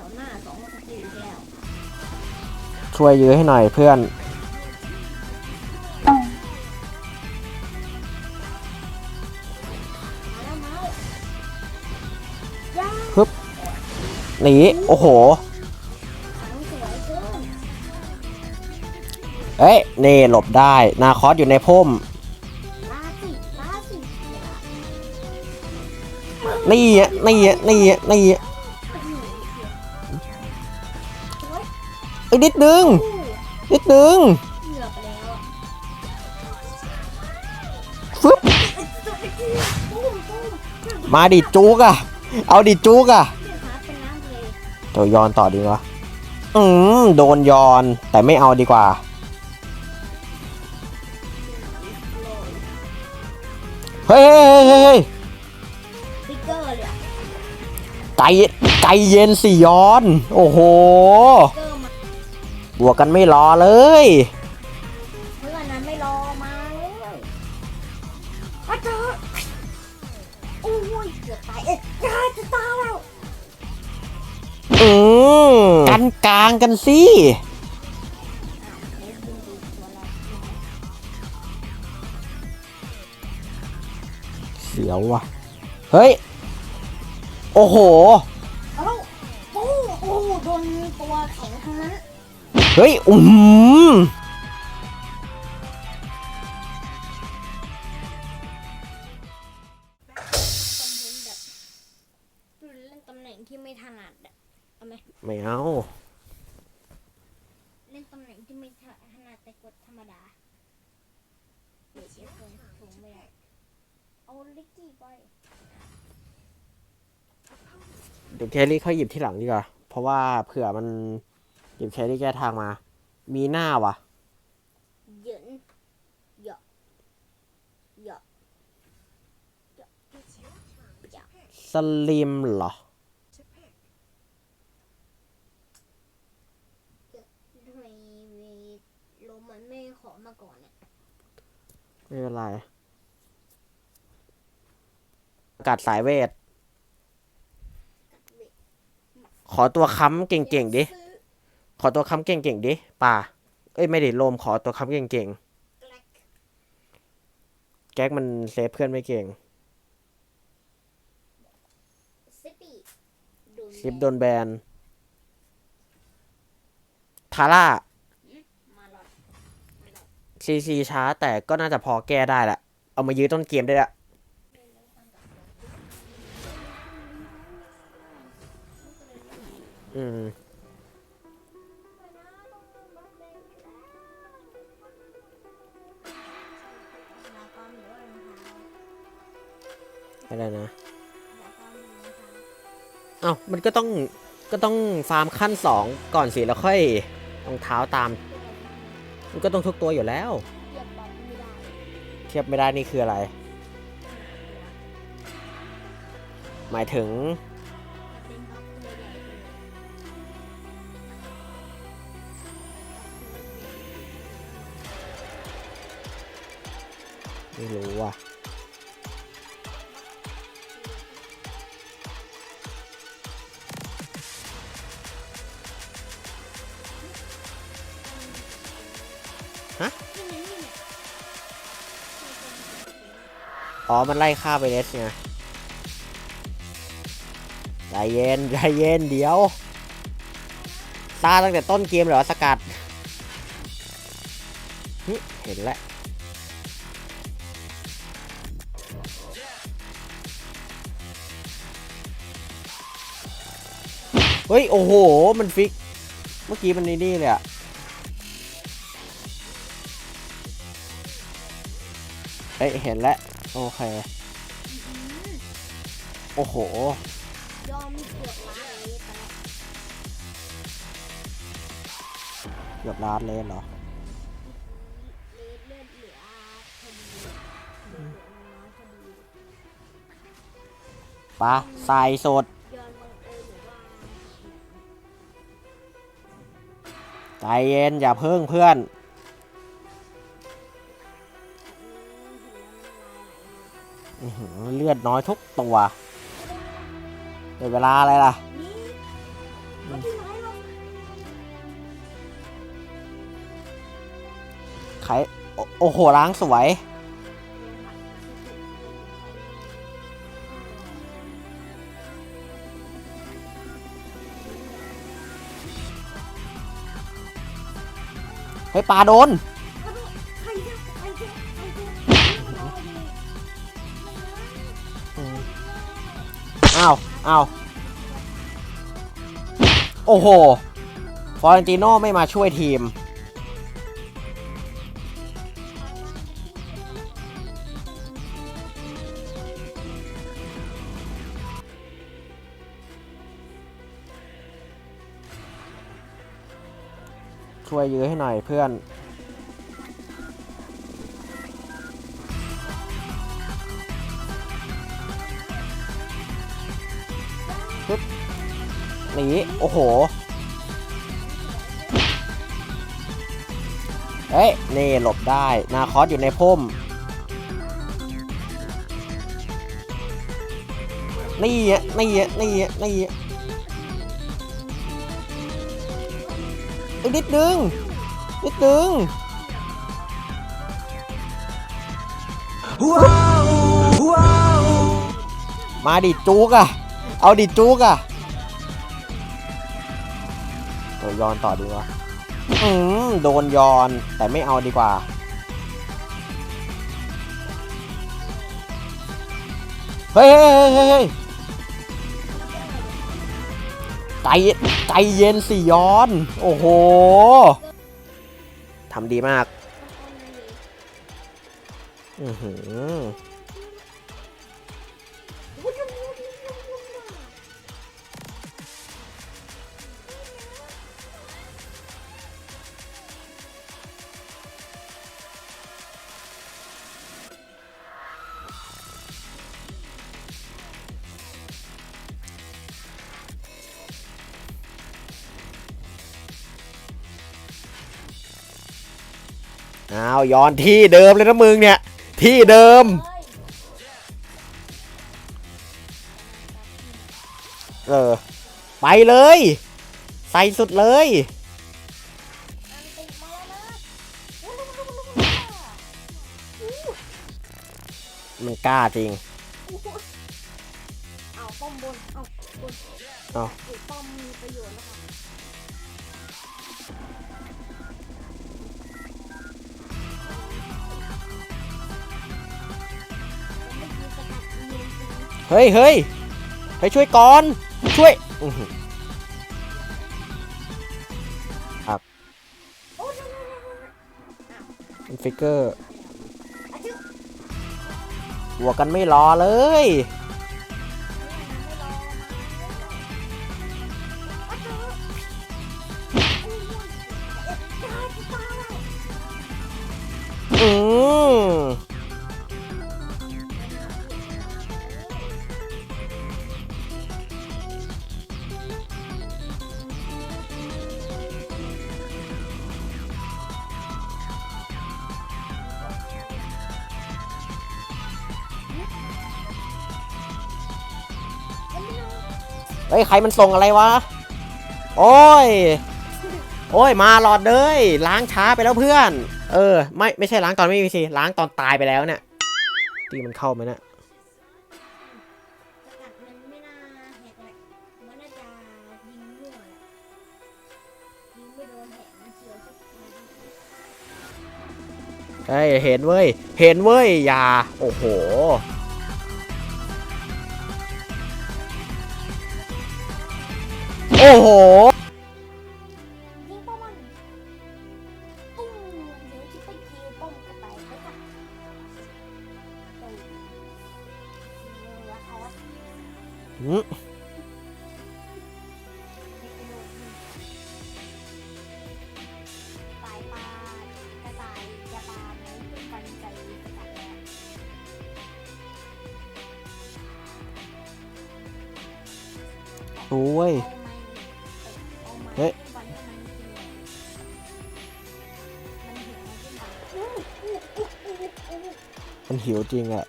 ยวหน้าสองสกิลอีกแล้วช่วยยื้อให้หน่อยเพื่อน มาแล้วมาแล้วย่าหนี โอ้โหขังสวยเกินเอ้ยเน่หลบได้ นาคอสอยู่ในพุ่ม ลาสิลาสิ นี่อะนี่อะนี่อะนี่อะ อีกนิดนึงนิดนึงเหลือไปแล้วอะฟึบปุ้มปุ้มมาดิจุกอะเอาดิจุกอะเดี๋ยวหาเป็นน้ำเลยเดี๋ยวยอนต่อดีวะอืมโดนยอนแต่ไม่เอาดีกว่า เฮ้ยเฮ้ยเฮ้ยเฮ้ยสติ๊กเกอร์เลยอะใจใจเย็นสิยอน โอ้โหสติ๊กเกอร์มา บวกกันไม่รอเลยเมื่อนั้นไม่รอมาเลยอาจารย์โอ้ยเกือบตายเอ๊ะยาจะตายแล้วอืมกันกลางกันสิอ้าวเอ๊ะดึงดูตัวเราเสียวว่ะ เฮ้ย โอ้โห เฮ้ยอือหือคอนเทนต์แบบเล่นตำแหน่งที่ไม่ถนัดอะเอาไหมไม่เอา เล่นตำแหน่งที่ไม่ถนัดแต่กดธรรมดาเดี๋ยวเชียร์คนถูกไม่ได้เอาลิกกี้ไปเดี๋ยวแครี่เขาหยิบที่หลังดีกว่า เพราะว่าเผื่อมัน หยิบแครี่แก้ทางมา มีหน้าวะเหยินเหยาะเหยาะเหยาะเหยาะสลิมเหรอทำไมลมมันไม่ขอมาก่อนเนี่ยไม่เป็นไรกาศสายเวท ขอตัวค้ำเก่งๆดิ ซ ขอตัวค้ำเก่งๆดิป่า เอ้ยไม่ได้โลมขอตัวค้ำเก่งแกลกๆแก๊กมันเซฟเพื่อนไม่เก่ง ซิปปี้โดนซิปโดนแบน ทาร่ามาหลอดมาหลอดซีซีช้าแต่ก็น่าจะพอแก้ได้แหละ เอามายื้อต้นเกมได้ละอืม อะไรนะนาคอมหรือรองเท้าเอ้ามันก็ต้องก็ต้องฟาร์มขั้นสองก่อนสิแล้วค่อยรองเท้าตาม มันก็ต้องทุกตัวอยู่แล้ว เทียบไม่ได้นี่คืออะไร หมายถึง อ๋อ มันไล่ฆ่าไปเลสไงใจเย็นใจเย็นเดี๋ยวซาตั้งแต่ต้นเกมเหรอสกัดเห็นแล้วเฮ้ย โอ้โห มันฟิก เมื่อกี้มันนี่นี่เลยอะเฮ้ย เห็นแล้ว โอเค โอ้โห ยอมเกือบล้านเลยไปแล้วเกือบล้านเลยเหรอ เลือดเลือดเหลือพอดีเลือดเหลือน้อยพอดีปะใส่สดยอนบังเอิญหรือว่าใจเย็นอย่าเพิ่งเพื่อนือดน้อยทุกตัวเดี๋ยวเวลาอะไรล่ะ ไขโอ้โหล้างสวย เฮ้ยปลาโดน อ้าวอ้าวโอ้โห ฟอเรนติโน่ไม่มาช่วยทีม ช่วยยื้อให้หน่อยเพื่อน นีโอ้โห เฮ้ย นี่หลบได้ นาคอสอยู่ในพุ่ม นี่อะนี่อะนี่อะนี่อะอีกนิดนึง นิดนึงมาดิจุกอะเอาดิจุกอะ เออยอนต่อดีกวะอืมโดนยอนแต่ไม่เอาดีกว่า เฮ้ยเฮ้ยเฮ้ยเฮ้ยใจใจเย็นสิยอน โอ้โหทำดีมาก อือหือ อ้าวย้อนที่เดิมเลยนะมึงเนี่ย ที่เดิม เออ ไปเลย ใส่สุดเลย มันกล้าจริง เอาป้อมบน เอาบนเอาปลูกป้อมมีประโยชน์แล้วค่ะ เฮ้ยเฮ้ยไปช่วยก่อน ช่วยครับฟิกเกอร์วัวกันไม่รอเลย เฮ้ย ใครมันส่งอะไรวะ โอ้ย โอ้ย มาหลอดเลย ล้างช้าไปแล้วเพื่อน เออ ไม่ ไม่ใช่ล้างตอนไม่มีสิล้างตอนตายไปแล้วเนี่ย ตีมันเข้าไหมเนี่ยไม่น่าแหกแหละมันน่าจะยิงมั่วแหละยิงไม่โดนแหกมันเฉียวสักทีเฮ้ย เห็นเว้ย เห็นเว้ย อย่า โอ้โห โอ้โห ยิงป้อมมันตุ้มเดี๋ยวที่ไปคิวป้อมกระต่ายไปค่ะตุ้มเรือเขาอะอืมตายปลากระต่ายจะปลาไหมเป็นกันใจกระต่ายแล้วรู้เว้ย เอา เฮ้ย มันหิวจริงอะ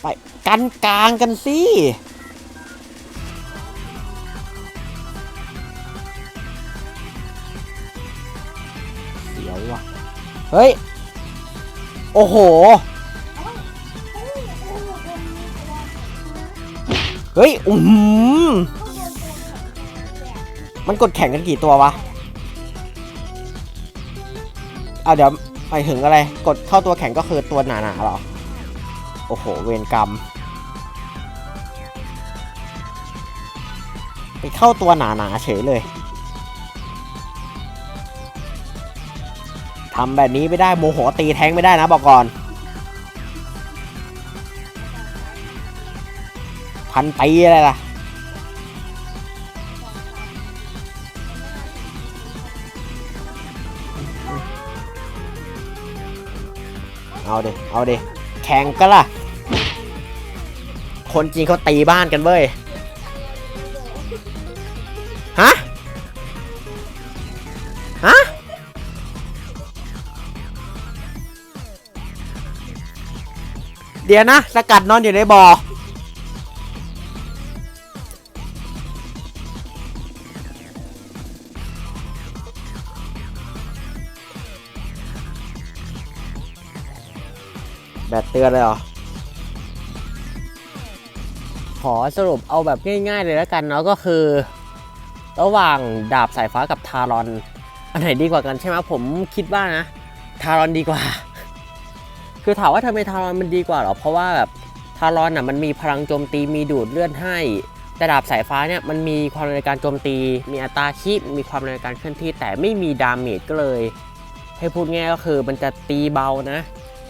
ไปกันกลางกันสิเสียวว่ะ เฮ้ย โอ้โห ฮ้ยอือหือเขาโดนตัวเลยอะมันกดแข่งกันกี่ตัววะเอาเดี๋ยวไปถึงอะไร กดเข้าตัวแข่งก็คือตัวหนาๆหรอ โอ้โห เวรกรรม ไปเข้าตัวหนาๆเฉยเลยทำแบบนี้ไม่ได้โมโหตีแทงไม่ได้นะบอกก่อน พันปีอะไรล่ะ เอาดิเอาดิแข่งก็ล่ะ คนจริงเขาตีบ้านกันเว้ย ฮะ ฮะเดี๋ยวนะ สกัดนอนอยู่ในบ่อ แบตเตือนเลยเหรอ ขอสรุปเอาแบบง่ายๆเลยแล้วกันเนาะก็คือ ระหว่างดาบสายฟ้ากับทารอน อันไหนดีกว่ากันใช่ไหมผมคิดว่านะ ทารอนดีกว่า คือถามว่าทำไมทารอนมันดีกว่าหรอ เพราะว่าแบบทารอนอะมันมีพลังโจมตีมีดูดเลือดให้แต่ดาบสายฟ้าเนี่ยมันมีความเร็วในการโจมตี มีอัตราคีบมีความเร็วในการเคลื่อนที่ แต่ไม่มีดาเมจก็เลย ให้พูดง่ายก็คือมันจะตีเบานะ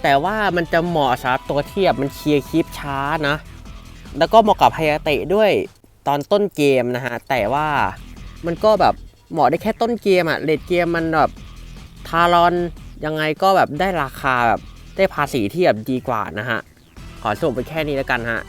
แต่ว่ามันจะเหมาะสำหรับตัวเทียบมันเคลียร์คลิปช้านะ แล้วก็เหมาะกับไฮยาเตะด้วยตอนต้นเกมนะฮะ แต่ว่ามันก็แบบเหมาะได้แค่ต้นเกมอะเลดเกมมันแบบทารอนยังไงก็แบบได้ราคาแบบได้ภาษีที่แบบดีกว่านะฮะ ขอสรุปไปแค่นี้แล้วกันฮะ